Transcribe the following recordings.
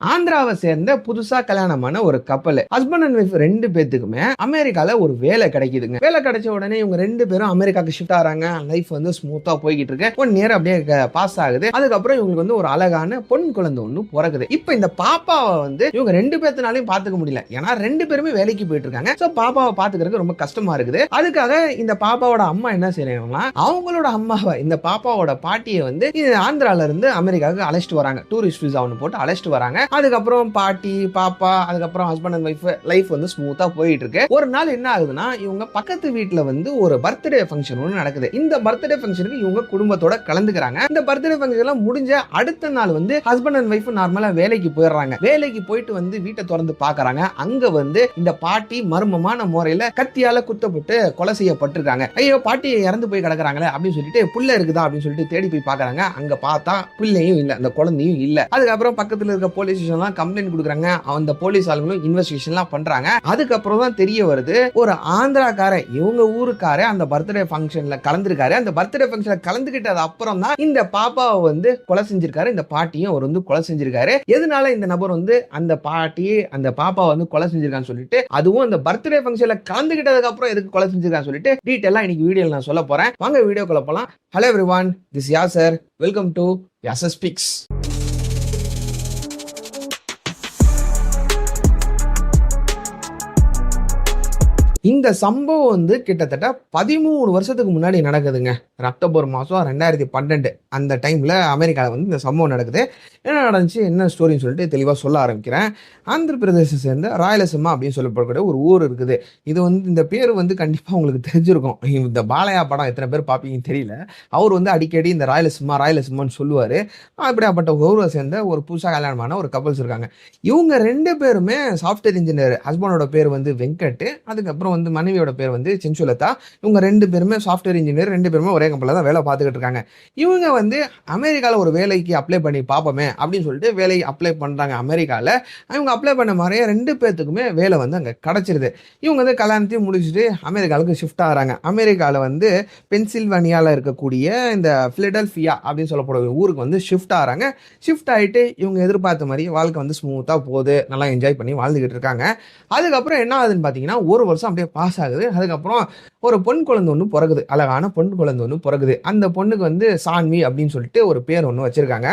ஆந்திராவை சேர்ந்த புதுசா கல்யாணமான ஒரு கப்பல் ஹஸ்பண்ட் அண்ட் ஒய்ஃப் ரெண்டு பேத்துக்குமே அமெரிக்கால ஒரு வேலை கிடைக்குதுங்க. வேலை கிடைச்ச உடனே இவங்க ரெண்டு பேரும் அமெரிக்காக்கு ஷிஃப்ட் ஆறாங்க. லைஃப் வந்து ஸ்மூத்தா போய்கிட்டு இருக்கு. ஒன் இயர் அப்படியே பாஸ் ஆகுது. அதுக்கப்புறம் இவங்களுக்கு வந்து ஒரு அழகான பொன் குழந்தை ஒன்று பிறகுது இப்போ இந்த பாப்பாவை வந்து இவங்க ரெண்டு பேர்த்தினாலையும் பாத்துக்க முடியல. ஏன்னா ரெண்டு பேருமே வேலைக்கு போயிட்டு இருக்காங்க. ஸோ பாப்பாவை பாத்துக்கிறதுக்கு ரொம்ப கஷ்டமா இருக்குது. அதுக்காக இந்த பாப்பாவோட அம்மா என்ன செய்யறாங்கன்னா அவங்களோட அம்மாவை இந்த பாப்பாவோட பாட்டியை வந்து ஆந்திரால இருந்து அமெரிக்காவுக்கு அழைச்சிட்டு வராங்க. டூரிஸ்ட் விசா ஒன்று போட்டு அழைச்சிட்டு வராங்க. அதுக்கப்புறம் பாட்டி பாப்பா அதுக்கப்புறம் ஹஸ்பண்ட் அண்ட் ஒய்ஃப் லைஃப் வந்து ஸ்மூத்தா போயிட்டு இருக்கு ஒரு நாள் என்ன ஆகுதுன்னா இவங்க பக்கத்து வீட்டுல வந்து ஒரு பர்த்டே ஃபங்க்ஷன் ஒன்று நடக்குது. இந்த பர்த்டே ஃபங்க்ஷனுக்கு இவங்க குடும்பத்தோட கலந்துக்கிறாங்க. இந்த பர்த்டே ஃபங்க்ஷன் எல்லாம் முடிஞ்ச அடுத்த நாள் வந்து ஹஸ்பண்ட் அண்ட் ஒய்ஃப் நார்மலா வேலைக்கு போயிடுறாங்க. வேலைக்கு போயிட்டு வந்து வீட்டை திறந்து பாக்குறாங்க. அங்க வந்து இந்த பாட்டி மர்மமான முறையில கத்தியால குத்தப்பட்டு கொலை செய்யப்பட்டிருக்காங்க. ஐயோ பாட்டி இறந்து போய் கிடக்குறாங்களே அப்படின்னு சொல்லிட்டு புள்ள இருக்குதா? அப்படின்னு சொல்லிட்டு தேடி போய் பாக்குறாங்க. அங்க பார்த்தா பிள்ளையும் இல்ல அந்த குழந்தையும் இல்ல. அதுக்கப்புறம் பக்கத்துல இருக்க போலீஸ் ஸ்டேஷன்லாம் கம்ப்ளைண்ட் கொடுக்குறாங்க. அந்த போலீஸ் ஆளுங்களும் இன்வெஸ்டிகேஷன்லாம் பண்றாங்க. அதுக்கப்புறம் தான் தெரிய வருது ஒரு ஆந்திராக்கார இவங்க ஊருக்கார அந்த பர்த்டே ஃபங்க்ஷன்ல கலந்துருக்காரு. அந்த பர்த்டே ஃபங்க்ஷன்ல கலந்துகிட்டது அப்புறம் தான் இந்த பாப்பாவை வந்து கொலை செஞ்சிருக்காரு. இந்த பாட்டியும் அவர் வந்து கொலை செஞ்சிருக்காரு. எதனால இந்த நபர் வந்து அந்த பாட்டி அந்த பாப்பாவை வந்து கொலை செஞ்சிருக்கான்னு சொல்லிட்டு அதுவும் அந்த பர்த்டே ஃபங்க்ஷன்ல கலந்துகிட்டதுக்கு அப்புறம் எதுக்கு கொலை செஞ்சிருக்கான்னு சொல்லிட்டு டீட்டெயிலா இன்னைக்கு வீடியோல நான் சொல்ல போறேன். வாங்க வீடியோக்குள்ள போலாம். Hello one this yeah sir welcome to Yasas picks இந்த சம்பவம் வந்து கிட்டத்தட்ட பதிமூணு வருஷத்துக்கு முன்னாடி நடக்குதுங்க. அக்டோபர் மாதம் ரெண்டாயிரத்தி பன்னெண்டு அந்த டைமில் அமெரிக்காவில் வந்து இந்த சம்பவம் நடக்குது. என்ன நடந்துச்சு என்ன ஸ்டோரின்னு சொல்லிட்டு தெளிவாக சொல்ல ஆரம்பிக்கிறேன். ஆந்திர பிரதேசம் சேர்ந்த ராயலசிம்மா அப்படின்னு சொல்லப்படக்கூடிய ஒரு ஊர் இருக்குது. இது வந்து இந்த பேர் வந்து கண்டிப்பாக உங்களுக்கு தெரிஞ்சிருக்கும். இந்த பாலையா படம் எத்தனை பேர் பார்ப்பீங்கன்னு தெரியல. அவர் வந்து அடிக்கடி இந்த ராயலசீமா ராயலசீமான்னு சொல்லுவார். அப்படியாப்பட்ட ஊரை சேர்ந்த ஒரு புதுசாக கல்யாணமான ஒரு கப்பல்ஸ் இருக்காங்க. இவங்க ரெண்டு பேருமே சாஃப்ட்வேர் இன்ஜினியர் ஹஸ்பண்டோட பேர் வந்து வெங்கட். அதுக்கப்புறம் வந்து மனைவியோட பேர் வந்து சின்சுலதா. இவங்க ரெண்டு பேருமே சாஃப்ட்வேர் இன்ஜினியர் ரெண்டு பேருமே ஒரே கம்பெனியில் தான் வேலை பார்த்துக்கிட்டு இருக்காங்க. இவங்க வந்து அமெரிக்காவில் ஒரு வேலைக்கு அப்ளை பண்ணி பார்ப்போமே அப்படின்னு சொல்லிட்டு வேலை அப்ளை பண்ணுறாங்க அமெரிக்காவில் இவங்க அப்ளை பண்ண மாதிரியே ரெண்டு பேர்த்துக்குமே வேலை வந்து அங்கே கிடச்சிருது. இவங்க வந்து கல்யாணத்தையும் முடிச்சுட்டு அமெரிக்காவுக்கு ஷிஃப்ட் ஆகிறாங்க. அமெரிக்காவில் வந்து பென்சில்வானியாவில் இருக்கக்கூடிய இந்த ஃபிலடல்ஃபியா அப்படின்னு சொல்லக்கூடிய ஊருக்கு வந்து ஷிஃப்ட் ஆகிறாங்க. ஷிஃப்ட் ஆகிட்டு இவங்க எதிர்பார்த்த மாதிரி வாழ்க்கை வந்து ஸ்மூத்தாக போகுது. நல்லா என்ஜாய் பண்ணி வாழ்ந்துக்கிட்டு இருக்காங்க. அதுக்கப்புறம் என்ன ஆகுதுன்னு பார்த்தீங்கன்னா ஒரு வருஷம் அப்படியே பாஸ் ஆகுது. அதுக்கப்புறம் ஒரு பொன் குழந்தை ஒன்று பிறகுது அழகான பொன் குழந்தை ஒன்று பிறகுது அந்த பொண்ணுக்கு வந்து சான்வி அப்படின்னு சொல்லிட்டு ஒரு பேர் ஒன்று வச்சுருக்காங்க.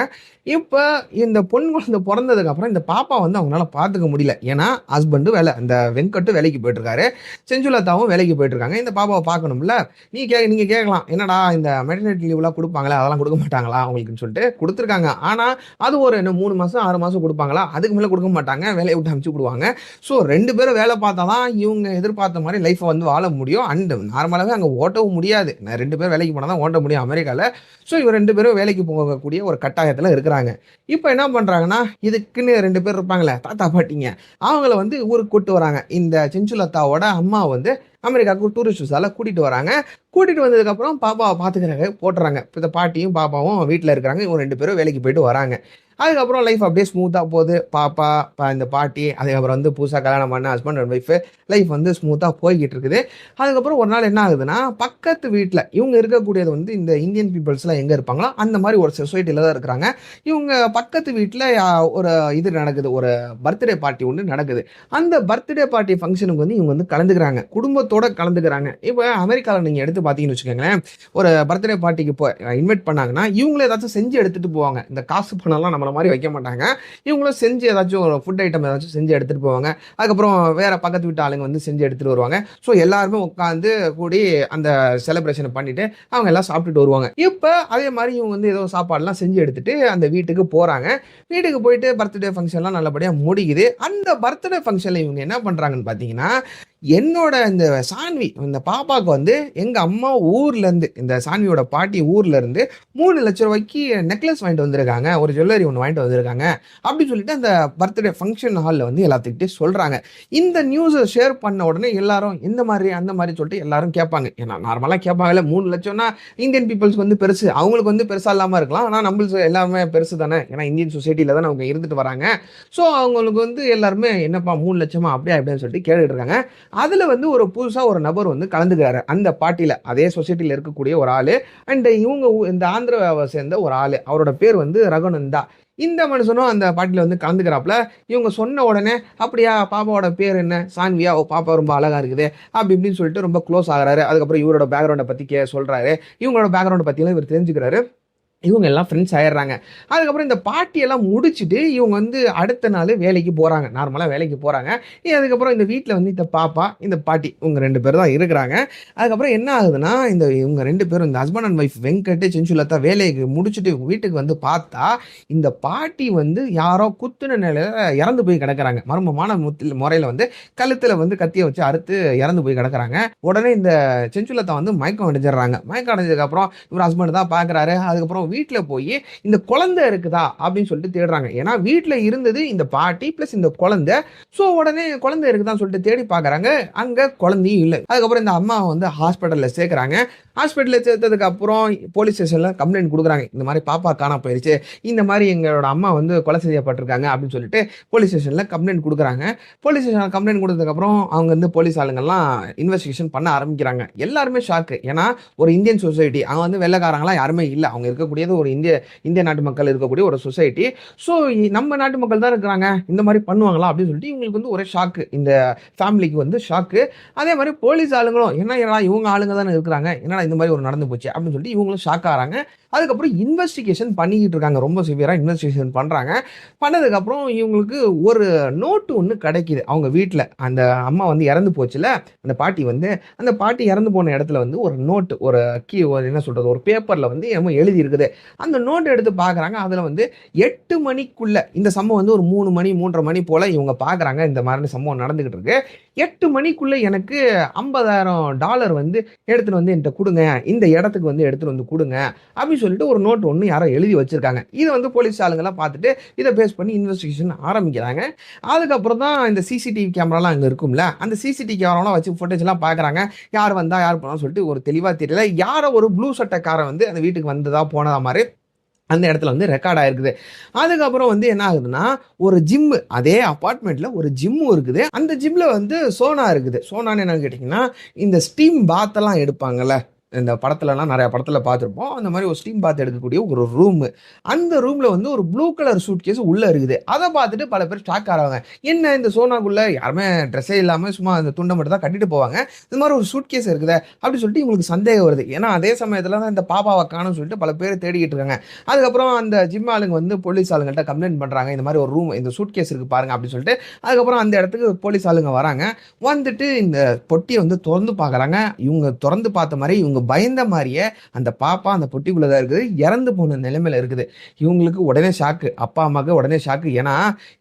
இப்போ இந்த பொன் குழந்தை பிறந்ததுக்கப்புறம் இந்த பாப்பா வந்து அவங்களால பார்த்துக்க முடியல. ஏன்னா ஹஸ்பண்டு வேலை அந்த வெங்கட்டு வேலைக்கு போயிட்டுருக்காரு. செஞ்சுலதாவும் வேலைக்கு போயிட்டுருக்காங்க. இந்த பாப்பாவை பார்க்கணும்ல. நீ கே நீங்கள் கேட்கலாம். என்னடா இந்த மெட்டர்னிட்டி லீவ்லாம் கொடுப்பாங்களே? அதெல்லாம் கொடுக்க மாட்டாங்களா? அவங்களுக்குன்னு சொல்லிட்டு கொடுத்துருக்காங்க. ஆனால் அது ஒரு என்ன மூணு மாதம் ஆறு மாதம் கொடுப்பாங்களா? அதுக்கு மேலே கொடுக்க மாட்டாங்க. வேலையை விட்டு அமைச்சு விடுவாங்க. ஸோ ரெண்டு பேரும் வேலை பார்த்தா தான் இவங்க எதிர்பார்த்த மாதிரி லைஃப்பை வந்து வாழ முடியும். அண்ட் நார்மலாகவே அங்கே ஓட்டவும் முடியாது. நான் ரெண்டு பேரும் வேலைக்கு போனால் தான் ஓட்ட முடியும் அமெரிக்காவில் ஸோ இவங்க ரெண்டு பேரும் வேலைக்கு போகக்கூடிய ஒரு கட்டாயத்தில் இருக்கிறாங்க. இப்போ என்ன பண்ணுறாங்கன்னா இதுக்குன்னு ரெண்டு பேர் இருப்பாங்களே தாத்தா பாட்டிங்க. அவங்கள வந்து ஊருக்கு கூப்பிட்டு வராங்க. இந்த செஞ்சுலத்தாவோட அம்மா வந்து அமெரிக்காவுக்கு டூரிஸ்ட் விசாவில் கூட்டிகிட்டு வராங்க. கூட்டிகிட்டு வந்ததுக்கப்புறம் பாப்பாவை பார்த்துக்கிறாங்க போட்டுறாங்க. இப்போ இந்த பாட்டியும் பாப்பாவும் வீட்டில் இருக்கிறாங்க. இவங்க ரெண்டு பேரும் வேலைக்கு போயிட்டு வராங்க. அதுக்கப்புறம் லைஃப் அப்படியே ஸ்மூத்தாக போகுது. பாப்பா பா இந்த பாட்டி அதுக்கப்புறம் வந்து புதுசாக கல்யாணம் பண்ண ஹஸ்பண்ட் அண்ட் ஒய்ஃபு லைஃப் வந்து ஸ்மூத்தாக போய்கிட்டு இருக்குது. அதுக்கப்புறம் ஒரு நாள் என்ன ஆகுதுன்னா பக்கத்து வீட்டில் இவங்க இருக்கக்கூடியது வந்து இந்த இந்தியன் பீப்புள்ஸ்லாம் எங்கே இருப்பாங்களோ அந்த மாதிரி ஒரு சொசைட்டியில் தான் இருக்கிறாங்க. இவங்க பக்கத்து வீட்டில் ஒரு இது நடக்குது. ஒரு பர்த்டே பார்ட்டி ஒன்று நடக்குது. அந்த பர்த்டே பார்ட்டி ஃபங்க்ஷனுக்கு வந்து இவங்க வந்து கலந்துக்கிறாங்க. குடும்பத்தோடு கலந்துக்கிறாங்க. இப்போ அமெரிக்காவில் நீங்கள் எடுத்து பார்த்தீங்கன்னு வச்சுக்கோங்களேன் ஒரு பர்த்டே பார்ட்டிக்கு போ இன்வைட் பண்ணாங்கன்னா இவங்களே ஏதாச்சும் செஞ்சு எடுத்துகிட்டு போவாங்க. இந்த காசு பணம்லாம் நம்மளை மாதிரி வைக்க மாட்டாங்க. இவங்களும் செஞ்சு ஏதாச்சும் ஒரு ஃபுட் ஐட்டம் ஏதாச்சும் செஞ்சு எடுத்துகிட்டு போவாங்க. அதுக்கப்புறம் வேறு பக்கத்து வீட்டு ஆளுங்க வந்து செஞ்சு எடுத்துகிட்டு வருவாங்க. ஸோ எல்லாருமே உட்காந்து கூடி அந்த செலிப்ரேஷனை பண்ணிவிட்டு அவங்க எல்லாம் சாப்பிட்டுட்டு வருவாங்க. இப்போ அதே மாதிரி இவங்க வந்து ஏதோ சாப்பாடுலாம் செஞ்சு எடுத்துட்டு அந்த வீட்டுக்கு போகிறாங்க வீட்டுக்கு போயிட்டு பர்த்டே ஃபங்க்ஷன்லாம் நல்லபடியாக முடியுது. அந்த பர்த்டே ஃபங்க்ஷனில் இவங்க என்ன பண்ணுறாங்கன்னு பார்த்தீங்கன்னா என்னோட இந்த சான்வி இந்த பாப்பாவுக்கு வந்து எங்கள் அம்மா ஊர்லேருந்து இந்த சான்வியோட பாட்டி ஊர்லேருந்து மூணு லட்ச ரூபாய்க்கு நெக்லஸ் வாங்கிட்டு வந்திருக்காங்க. ஒரு ஜுவல்லரி ஒன்று வாங்கிட்டு வந்திருக்காங்க. அப்படின்னு சொல்லிட்டு அந்த பர்த்டே ஃபங்க்ஷன் ஹாலில் வந்து எல்லாத்துக்கிட்டே சொல்கிறாங்க இந்த நியூஸை ஷேர் பண்ண உடனே எல்லாரும் இந்த மாதிரி அந்த மாதிரி சொல்லிட்டு எல்லாரும் கேட்பாங்க. ஏன்னா நார்மலாக கேட்பாங்கல்ல மூணு லட்சம்னா இந்தியன் பீப்புள்ஸ்க்கு வந்து பெருசு. அவங்களுக்கு வந்து பெருசாக இல்லாமல் இருக்கலாம். ஆனால் நம்மளுக்கு எல்லாமே பெருசு தானே. ஏன்னா இந்தியன் சொசைட்டியில் தான் அவங்க இருந்துட்டு வராங்க. ஸோ அவங்களுக்கு வந்து எல்லாருமே என்னப்பா மூணு லட்சமா அப்படியே அப்படின்னு சொல்லிட்டு கேட்டுட்டு இருக்காங்க. அதில் வந்து ஒரு புதுசாக ஒரு நபர் வந்து கலந்துக்கிறாரு. அந்த பார்ட்டியில் அதே சொசைட்டியில் இருக்கக்கூடிய ஒரு ஆள் அண்ட் இவங்க இந்த ஆந்திராவை சேர்ந்த ஒரு ஆள். அவரோட பேர் வந்து ரகுநந்தா. இந்த மனுஷனும் அந்த பாட்டியில் வந்து கலந்துக்கிறாப்புல இவங்க சொன்ன உடனே அப்படியா பாப்பாவோட பேர் என்ன? சான்வியா. ஓ பாப்பா ரொம்ப அழகா இருக்குது. அப்படி இப்படின்னு சொல்லிட்டு ரொம்ப க்ளோஸ் ஆகிறாரு. அதுக்கப்புறம் இவரோட பேக்ரவுண்டை பற்றி கே சொல்கிறாரு இவங்களோட பேக்ரவுண்டை பற்றியெல்லாம் இவர் தெரிஞ்சுக்கிறாரு. இவங்க எல்லாம் ஃப்ரெண்ட்ஸ் ஆயிடுறாங்க. அதுக்கப்புறம் இந்த பார்ட்டியெல்லாம் முடிச்சுட்டு இவங்க வந்து அடுத்த நாள் வேலைக்கு போகிறாங்க நார்மலாக வேலைக்கு போகிறாங்க அதுக்கப்புறம் இந்த வீட்டில் வந்து இந்த பாப்பா இந்த பாட்டி இவங்க ரெண்டு பேர் தான் இருக்கிறாங்க. அதுக்கப்புறம் என்ன ஆகுதுன்னா இந்த இவங்க ரெண்டு பேரும் இந்த husband and wife Venkat Senjulatha வேலைக்கு முடிச்சுட்டு வீட்டுக்கு வந்து பார்த்தா இந்த பாட்டி வந்து யாரோ குத்துன நிலையில இறந்து போய் கிடக்குறாங்க. மர்மமான முத்தில் முறையில் வந்து கழுத்தில் வந்து கத்தியை வச்சு அறுத்து இறந்து போய் கிடக்கிறாங்க. உடனே இந்த செஞ்சுலத்தா வந்து மயக்கம் அடைஞ்சிடுறாங்க. மயக்கம் அடைஞ்சதுக்கப்புறம் இவர் ஹஸ்பண்ட் தான் பார்க்குறாரு அதுக்கப்புறம் வீட்டில் போய் இந்த குழந்தை இருக்குதா? அப்படின்னு சொல்லிட்டு தேடுறாங்க. ஏன்னா வீட்டில் இருந்தது இந்த பாட்டி ப்ளஸ் இந்த குழந்தை. ஸோ உடனே குழந்தை இருக்குதான்னு சொல்லிட்டு தேடி பார்க்குறாங்க அங்கே குழந்தையும் இல்லை. அதுக்கப்புறம் இந்த அம்மா வந்து ஹாஸ்பிட்டலில் சேர்க்குறாங்க. ஹாஸ்பிட்டலில் சேர்த்ததுக்கு அப்புறம் போலீஸ் ஸ்டேஷனில் கம்ப்ளைண்ட் கொடுக்குறாங்க. இந்த மாதிரி பாப்பா காணா போயிருச்சு. இந்த மாதிரி எங்களோட அம்மா வந்து கொலை செய்யப்பட்டிருக்காங்க. அப்படின்னு சொல்லிட்டு போலீஸ் ஸ்டேஷனில் கம்ப்ளைண்ட் கொடுக்குறாங்க. போலீஸ் ஸ்டேஷனில் கம்ப்ளைண்ட் கொடுத்ததுக்கப்புறம் அவங்க வந்து போலீஸ் ஆளுங்கெல்லாம் இன்வெஸ்டிகேஷன் பண்ண ஆரம்பிக்கிறாங்க. எல்லாருமே ஷாக்கு ஏன்னா ஒரு இந்தியன் சொசைட்டி அவங்க வந்து வெள்ளக்காரங்களாம் யாருமே இல்லை. அவங்க இருக்கக்கூடிய இருக்கக்கூடியது ஒரு இந்திய இந்திய நாட்டு மக்கள் இருக்கக்கூடிய ஒரு சொசைட்டி ஸோ நம்ம நாட்டு மக்கள் தான் இருக்கிறாங்க. இந்த மாதிரி பண்ணுவாங்களா அப்படின்னு சொல்லிட்டு இவங்களுக்கு வந்து ஒரே ஷாக்கு இந்த ஃபேமிலிக்கு வந்து ஷாக்கு அதே மாதிரி போலீஸ் ஆளுங்களும் என்ன ஏடா இவங்க ஆளுங்க தானே இருக்கிறாங்க? என்னடா இந்த மாதிரி ஒரு நடந்து போச்சு? அப்படின்னு சொல்லிட்டு இவங்களும் ஷாக் ஆகிறாங்க அதுக்கப்புறம் இன்வெஸ்டிகேஷன் பண்ணிக்கிட்டு இருக்காங்க. ரொம்ப சிவியராக இன்வெஸ்டிகேஷன் பண்ணுறாங்க பண்ணதுக்கப்புறம் இவங்களுக்கு ஒரு நோட்டு ஒன்று கிடைக்கிது. அவங்க வீட்டில் அந்த அம்மா வந்து இறந்து போச்சுல. அந்த பாட்டி வந்து அந்த பாட்டி இறந்து போன இடத்துல வந்து ஒரு நோட்டு ஒரு கீ என்ன சொல்கிறது ஒரு பேப்பரில் வந்து என்னமோ எழுதி இருக்குது அந்த நோட் எடுத்து பார்க்குறாங்க. அதில் வந்து எட்டு மணிக்குள்ள இந்த சம்பவம் வந்து ஒரு மூணு மணி மூன்றரை மணி போல் இவங்க பார்க்குறாங்க. இந்த மாதிரி சம்பவம் நடந்துக்கிட்டு இருக்கு. எட்டு மணிக்குள்ள எனக்கு ஐம்பதாயிரம் டாலர் வந்து எடுத்துகிட்டு வந்து என்கிட்ட கொடுங்க. இந்த இடத்துக்கு வந்து எடுத்துகிட்டு வந்து கொடுங்க. அப்படின்னு சொல்லிட்டு ஒரு நோட் ஒன்று யாரோ எழுதி வச்சிருக்காங்க. இதை வந்து போலீஸ் ஆளுங்கெல்லாம் பார்த்துட்டு இதை பேஸ் பண்ணி இன்வெஸ்டிகேஷன் ஆரம்பிக்கிறாங்க. அதுக்கப்புறம் தான் இந்த சிசிடிவி கேமராலாம் அங்கே இருக்கும்ல. அந்த சிசிடிவி கேமராலாம் வச்சு ஃபுட்டேஜ்லாம் பார்க்குறாங்க. யார் வந்தால் யார் போனான்னு சொல்லிட்டு ஒரு தெளிவாக தெரியல. யாரோ ஒரு ப்ளூ சட்டைக்காரன் வந்து அந்த வீட்டுக்கு வந்ததா போனதா மாதிரி அந்த இடத்துல வந்து ரெக்கார்ட் ஆயிருக்குது. அதுக்கப்புறம் வந்து என்ன ஆகுதுன்னா ஒரு ஜிம்மு அதே அப்பார்ட்மெண்ட்ல ஒரு ஜிம்மும் இருக்குது. அந்த ஜிம்ல வந்து சோனா இருக்குது. சோனான்னு என்னன்னு கேட்டிங்கன்னா இந்த ஸ்டீம் பாத்தெல்லாம் எடுப்பாங்கல்ல இந்த படத்துலலாம் நிறைய படத்தில் பார்த்துருப்போம். அந்த மாதிரி ஒரு ஸ்டீம் பாத் எடுக்கக்கூடிய ஒரு ரூமு அந்த ரூமில் வந்து ஒரு ப்ளூ கலர் சூட் கேஸ் உள்ளே இருக்குது. அதை பார்த்துட்டு பல பேர் ஸ்டாக் ஆகிறாங்க என்ன இந்த சோனாக்குள்ளே? யாருமே ட்ரெஸ்ஸே இல்லாமல் சும்மா அந்த துண்டை மட்டும் தான் கட்டிட்டு போவாங்க. இந்த மாதிரி ஒரு சூட் கேஸ் இருக்குதே அப்படி சொல்லிட்டு இவங்களுக்கு சந்தேகம் வருது. ஏன்னா அதே சமயத்தில் தான் இந்த பாப்பாவை காணும்னு சொல்லிட்டு பல பேர் தேடிக்கிட்டு இருக்காங்க. அதுக்கப்புறம் அந்த ஜிம் ஆளுங்க வந்து போலீஸ் ஆளுங்கள்ட்ட கம்ப்ளைண்ட் பண்ணுறாங்க இந்த மாதிரி ஒரு ரூம் இந்த சூட் கேஸ் இருக்குது பாருங்க அப்படின்னு சொல்லிட்டு. அதுக்கப்புறம் அந்த இடத்துக்கு போலீஸ் ஆளுங்க வராங்க. வந்துட்டு இந்த பொட்டியை வந்து திறந்து பார்க்குறாங்க. இவங்க திறந்து பார்த்த மாதிரி இவங்க பயந்த மாதிரியே அந்த பாப்பா அந்த பொட்டிக்குள்ளே தான் இருக்குது. இறந்து போன நிலைமையில் இருக்குது. இவங்களுக்கு உடனே ஷாக்கு அப்பா அம்மாவுக்கு உடனே ஷாக்கு ஏன்னா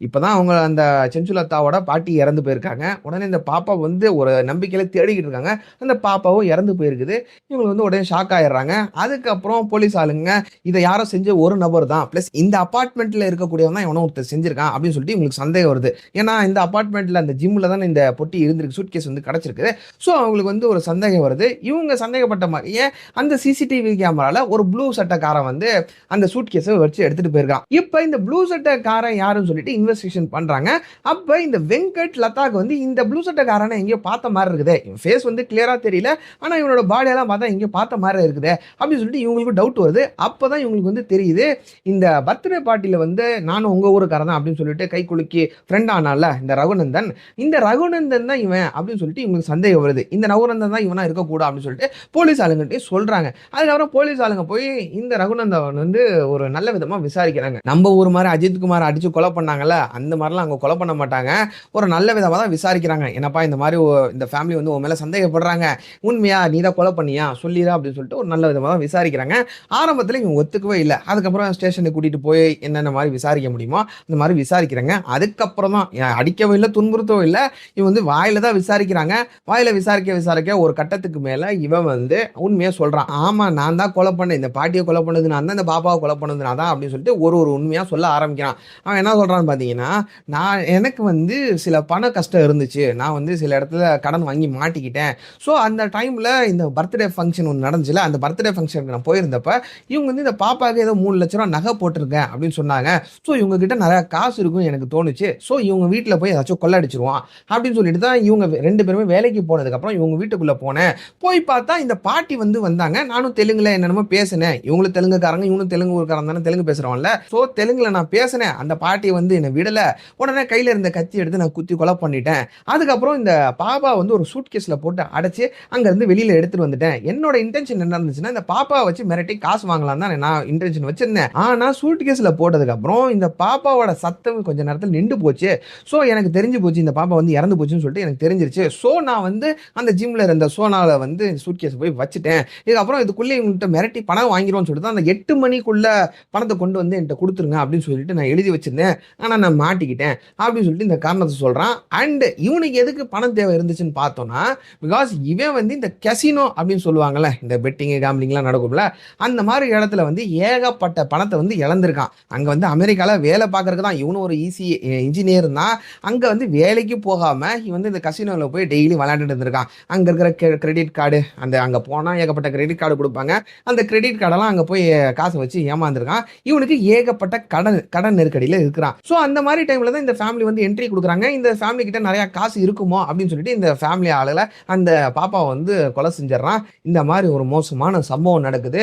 இப்போதான் அவங்க அந்த செஞ்சுலத்தாவோட பாட்டி இறந்து போயிருக்காங்க. உடனே இந்த பாப்பா வந்து ஒரு நம்பிக்கையில் தேடிக்கிட்டு இருக்காங்க. அந்த பாப்பாவும் இறந்து போயிருக்குது. இவங்களுக்கு வந்து உடனே ஷாக் ஆயிடுறாங்க. அதுக்கப்புறம் போலீஸ் ஆளுங்க இதை யாரோ செஞ்ச ஒரு நபர் தான். ப்ளஸ் இந்த அப்பார்ட்மெண்ட்டில் இருக்கக்கூடியவன் தான் எவனோ ஒருத்தர் செஞ்சிருக்கான் அப்படின்னு சொல்லிட்டு இவங்களுக்கு சந்தேகம் வருது. ஏன்னா இந்த அப்பார்ட்மெண்ட்டில் அந்த ஜிம்மில் தான் இந்த பொட்டி இருந்திருக்கு சூட் கேஸ் வந்து கிடச்சிருக்குது ஸோ அவங்களுக்கு வந்து ஒரு சந்தேகம் வருது. இவங்க சந்தேகப்பட்ட மாதிரியே அந்த சிசிடிவி கேமரால ஒரு ப்ளூ சட்டக்காரன் வந்து அந்த சூட் கேஸை வச்சு எடுத்துட்டு போயிருக்கான். இப்போ இந்த ப்ளூ சட்டக்காரன் யாருன்னு சொல்லிட்டு இன்வெஸ்டிகேஷன் பண்றாங்க. அப்போ இந்த வெங்கட் லதாக்கு வந்து இந்த ப்ளூ சட்டக்காரனை எங்கேயோ பார்த்த மாதிரி இருக்குது. ஃபேஸ் வந்து கிளியரா தெரியல. ஆனால் இவனோட பாடியெல்லாம் பார்த்தா எங்கேயோ பார்த்த மாதிரி இருக்குது. அப்படின்னு சொல்லிட்டு இவங்களுக்கு டவுட் வருது. அப்போ தான் இவங்களுக்கு வந்து தெரியுது. இந்த பர்த்டே பார்ட்டியில் வந்து நானும் உங்கள் ஊருக்காரன் தான் அப்படின்னு சொல்லிட்டு கை குலுக்கி ஃப்ரெண்ட் ஆனால இந்த ரகுநந்தன். இந்த ரகுநந்தன் தான் இவன் அப்படின்னு சொல்லிட்டு இவங்களுக்கு சந்தேகம் வருது. இந்த ரகுநந்தன் தான் இவனா இருக்கக்கூடாது அப்படின்னு சொல்லிட்டு போலீஸ் போலீஸ் ஆளுங்கிட்டே சொல்றாங்க. அதுக்கப்புறம் போலீஸ் ஆளுங்க போய் இந்த ரகுநந்தன் வந்து ஒரு நல்ல விதமா விசாரிக்கிறாங்க. நம்ம ஊர் மாதிரி அஜித் குமார் அடிச்சு கொலை பண்ணாங்கல்ல அந்த மாதிரிலாம் அங்க கொலை பண்ண மாட்டாங்க. ஒரு நல்ல விதமா தான் விசாரிக்கிறாங்க. என்னப்பா இந்த மாதிரி இந்த ஃபேமிலி வந்து உன் மேல சந்தேகப்படுறாங்க. உண்மையா நீ தான் கொலை பண்ணியா? சொல்லிடா அப்படின்னு சொல்லிட்டு ஒரு நல்ல விதமா தான் விசாரிக்கிறாங்க. ஆரம்பத்துல இவங்க ஒத்துக்கவே இல்லை. அதுக்கப்புறம் ஸ்டேஷனுக்கு கூட்டிட்டு போய் என்னென்ன மாதிரி விசாரிக்க முடியுமோ அந்த மாதிரி விசாரிக்கிறாங்க. அதுக்கப்புறம் தான் ஏன் இல்லை துன்புறுத்தவும் இல்லை. இவன் வந்து வாயில தான் விசாரிக்கிறாங்க. வாயில விசாரிக்க விசாரிக்க ஒரு கட்டத்துக்கு மேல இவன் வந்து உண்மையை சொல்கிறான் ஆமா நான் தான் கொலை பண்ணேன். இந்த பாட்டியை கொலை பண்ணது நான் தான் இந்த பாப்பாவை கொலை பண்ணது நான் தான் அப்படின்னு சொல்லிட்டு ஒரு ஒரு உண்மையாக சொல்ல ஆரம்பிக்கிறான். அவன் என்ன சொல்கிறான்னு பார்த்தீங்கன்னா நான் எனக்கு வந்து சில பண கஷ்டம் இருந்துச்சு. நான் வந்து சில இடத்துல கடன் வாங்கி மாட்டிக்கிட்டேன். ஸோ அந்த டைமில் இந்த பர்த்டே ஃபங்க்ஷன் ஒன்று நடந்துச்சுல அந்த பர்த்டே ஃபங்க்ஷனுக்கு நான் போயிருந்தப்ப இவங்க வந்து இந்த பாப்பாவுக்கு ஏதோ மூணு லட்ச ரூபா நகை போட்டிருக்கேன் அப்படின்னு சொன்னாங்க. ஸோ இவங்க கிட்ட நிறையா காசு இருக்கும் எனக்கு தோணுச்சு. ஸோ இவங்க வீட்டில் போய் ஏதாச்சும் கொள்ளடிச்சிருவான் அப்படின்னு சொல்லிட்டு தான் இவங்க ரெண்டு பேருமே வேலைக்கு போனதுக்கப்புறம் இவங்க வீட்டுக்குள்ளே போனேன். போய் பார்த்தா இந்த பாட்டி வந்து வந்தாங்க. நானும் தெலுங்குல என்னென்னமோ பேசினேன். இவங்களும் தெலுங்குக்காரங்க இவனும் தெலுங்கு ஊருக்காரங்க தானே தெலுங்கு பேசுறவன்ல ஸோ தெலுங்குல நான் பேசினேன். அந்த பாட்டி வந்து என்னை விடல. உடனே கையில இருந்த கத்தி எடுத்து நான் குத்தி கொலை பண்ணிட்டேன். அதுக்கப்புறம் இந்த பாபா வந்து ஒரு சூட் கேஸ்ல போட்டு அடைச்சு அங்க இருந்து வெளியில எடுத்துட்டு வந்துட்டேன். என்னோட இன்டென்ஷன் என்ன இருந்துச்சுன்னா இந்த பாப்பாவை வச்சு மிரட்டி காசு வாங்கலாம் தான் நான் இன்டென்ஷன் வச்சிருந்தேன். ஆனா சூட் கேஸ்ல போட்டதுக்கு அப்புறம் இந்த பாப்பாவோட சத்தம் கொஞ்ச நேரத்தில் நின்று போச்சு. ஸோ எனக்கு தெரிஞ்சு போச்சு இந்த பாப்பா வந்து இறந்து போச்சுன்னு சொல்லிட்டு எனக்கு தெரிஞ்சிருச்சு. ஸோ நான் வந்து அந்த ஜிம்ல இருந்த சோனாவில் வந்து சூட் கேஸ் போய் வச்சுட்டேன். இதுக்கப்புறம் இதுக்குள்ளே இவங்கள்ட்ட மிரட்டி பணம் வாங்கிடுவோம்னு சொல்லிட்டு தான் அந்த எட்டு மணிக்குள்ளே பணத்தை கொண்டு வந்து என்கிட்ட கொடுத்துருங்க அப்படின்னு சொல்லிட்டு நான் எழுதி வச்சிருந்தேன். ஆனால் நான் மாட்டிக்கிட்டேன் அப்படின்னு சொல்லிட்டு இந்த காரணத்தை சொல்கிறான் அண்டு இவனுக்கு எதுக்கு பணம் தேவை இருந்துச்சுன்னு பார்த்தோன்னா பிகாஸ் இவன் வந்து இந்த கெசினோ அப்படின்னு சொல்லுவாங்களே இந்த பெட்டிங்கு கேம்லிங்லாம் நடக்கும்ல அந்த மாதிரி இடத்துல வந்து ஏகப்பட்ட பணத்தை வந்து இழந்திருக்கான். அங்கே வந்து அமெரிக்காவில் வேலை பார்க்கறதுக்கு தான் இவனும் ஒரு ஈஸி இன்ஜினியர் தான். அங்கே வந்து வேலைக்கு போகாமல் இவன் வந்து இந்த கசினோவில் போய் டெய்லி விளையாண்டுட்டு இருந்திருக்கான். அங்கே இருக்கிற கிரெடிட் கார்டு அந்த அங்கே போனால் ஏகப்பட்ட கிரெடிட் கார்டு கொடுப்பாங்க. அந்த கிரெடிட் கார்டெல்லாம் அங்கே போய் காசு வச்சு ஏமாந்துருக்கான். இவனுக்கு ஏகப்பட்ட கடன் கடன் நெருக்கடியில் இருக்கிறான். ஸோ அந்த மாதிரி டைமில் தான் இந்த ஃபேமிலி வந்து என்ட்ரி கொடுக்குறாங்க. இந்த ஃபேமிலி கிட்ட நிறையா காசு இருக்குமோ அப்படின்னு சொல்லிட்டு இந்த ஃபேமிலி ஆளுல அந்த பாப்பாவை வந்து கொலை செஞ்சிடறான். இந்த மாதிரி ஒரு மோசமான சம்பவம் நடக்குது.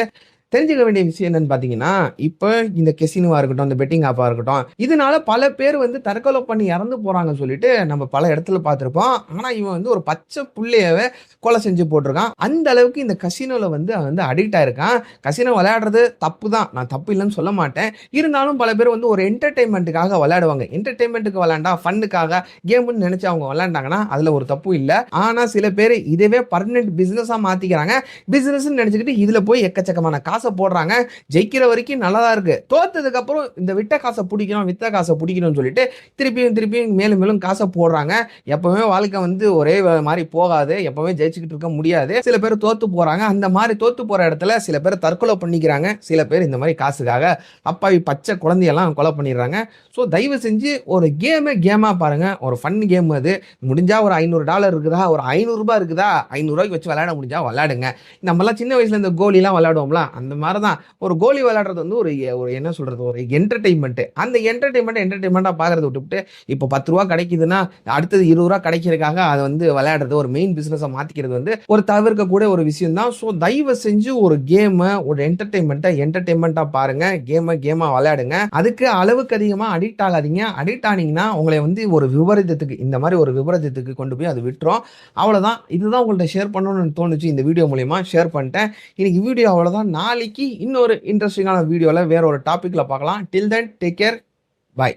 தெரிஞ்சுக்க வேண்டிய விஷயம் என்னன்னு பார்த்தீங்கன்னா இப்போ இந்த கெசினுவாக இருக்கட்டும் இந்த பெட்டிங் ஆப்பாக இருக்கட்டும் இதனால பல பேர் வந்து தற்கொலை பண்ணி இறந்து போகிறாங்கன்னு சொல்லிட்டு நம்ம பல இடத்துல பார்த்துருப்போம். ஆனால் இவன் வந்து ஒரு பச்சை புள்ளையவே கொலை செஞ்சு போட்டிருக்கான். அந்த அளவுக்கு இந்த கசினோவில் வந்து அவன் வந்து அடிக்ட் ஆயிருக்கான். கசினோ விளையாடுறது தப்பு தான் நான் தப்பு இல்லைன்னு சொல்ல மாட்டேன். இருந்தாலும் பல பேர் வந்து ஒரு என்டர்டைன்மெண்ட்டுக்காக விளையாடுவாங்க. என்டர்டைன்மெண்ட்டுக்கு விளையாண்டா ஃபன்னுக்காக கேம்னு நினச்சி அவங்க விளையாண்டாங்கன்னா அதில் ஒரு தப்பு இல்லை. ஆனால் சில பேர் இதுவே பர்மனெண்ட் பிஸ்னஸாக மாற்றிக்கிறாங்க பிஸ்னஸ்ன்னு நினச்சிக்கிட்டு இதில் போய் எக்கச்சக்கமான காசு காசை போடுறாங்க. ஜெயிக்கிற வரைக்கும் நல்லதா இருக்கு. தோத்ததுக்கு அப்புறம் இந்த விட்ட காசை பிடிக்கணும் வித்த காசை பிடிக்கணும்னு சொல்லிட்டு திருப்பியும் திருப்பியும் மேலும் மேலும் காசை போடுறாங்க. எப்பவுமே வாழ்க்கை வந்து ஒரே மாதிரி போகாது. எப்பவுமே ஜெயிச்சுக்கிட்டு இருக்க முடியாது. சில பேர் தோத்து போறாங்க. அந்த மாதிரி தோத்து போற இடத்துல சில பேர் தற்கொலை பண்ணிக்கிறாங்க. சில பேர் இந்த மாதிரி காசுக்காக அப்பாவி பச்சை குழந்தையெல்லாம் கொலை பண்ணிடுறாங்க. ஸோ தயவு செஞ்சு ஒரு கேமே கேமா பாருங்க. ஒரு ஃபன் கேம் அது. முடிஞ்சா ஒரு ஐநூறு டாலர் இருக்குதா? ஒரு ஐநூறுரூபா இருக்குதா? ஐநூறுரூவாய்க்கு வச்சு விளையாட முடிஞ்சா விளையாடுங்க. நம்மலாம் சின்ன வயசுல இந்த கோலிலாம் விளையாடுவோம்லாம் அந்த இந்த மாதிரி தான் ஒரு கோலி விளையாடுறது வந்து ஒரு ஒரு என்ன சொல்றது ஒரு என்டர்டைன்மெண்ட் அந்த என்டர்டைன்மெண்ட் என்டர்டைன்மெண்ட்டாக பார்க்கறத விட்டுவிட்டு இப்போ பத்து ரூபா கிடைக்குதுன்னா அடுத்தது இருபது ரூபா கிடைக்கிறதுக்காக அதை வந்து விளையாடுறது ஒரு மெயின் பிஸ்னஸை மாற்றிக்கிறது வந்து ஒரு தவிர்க்கக்கூடிய ஒரு விஷயம் தான் ஸோ தயவு செஞ்சு ஒரு கேமை ஒரு என்டர்டைன்மெண்ட்டை என்டர்டைன்மெண்ட்டாக பாருங்க. கேமை கேமாக விளையாடுங்க. அதுக்கு அளவுக்கு அதிகமாக அடிக்ட் ஆகாதீங்க. அடிக்ட் ஆனீங்கன்னா உங்களை வந்து ஒரு விபரீதத்துக்கு இந்த மாதிரி ஒரு விபரீதத்துக்கு கொண்டு போய் அது விட்டுரும். அவ்வளோதான் இதுதான் உங்கள்கிட்ட ஷேர் பண்ணணும்னு தோணுச்சு. இந்த வீடியோ மூலயமா ஷேர் பண்ணிட்டேன். இன்னைக்கு வீடியோ அவ்வளோதான் நாளைக்கு இன்னொரு இன்ட்ரெஸ்டிங்கான வீடியோவில் வேற ஒரு டாப்பிக்கில் பார்க்கலாம். Till then take care bye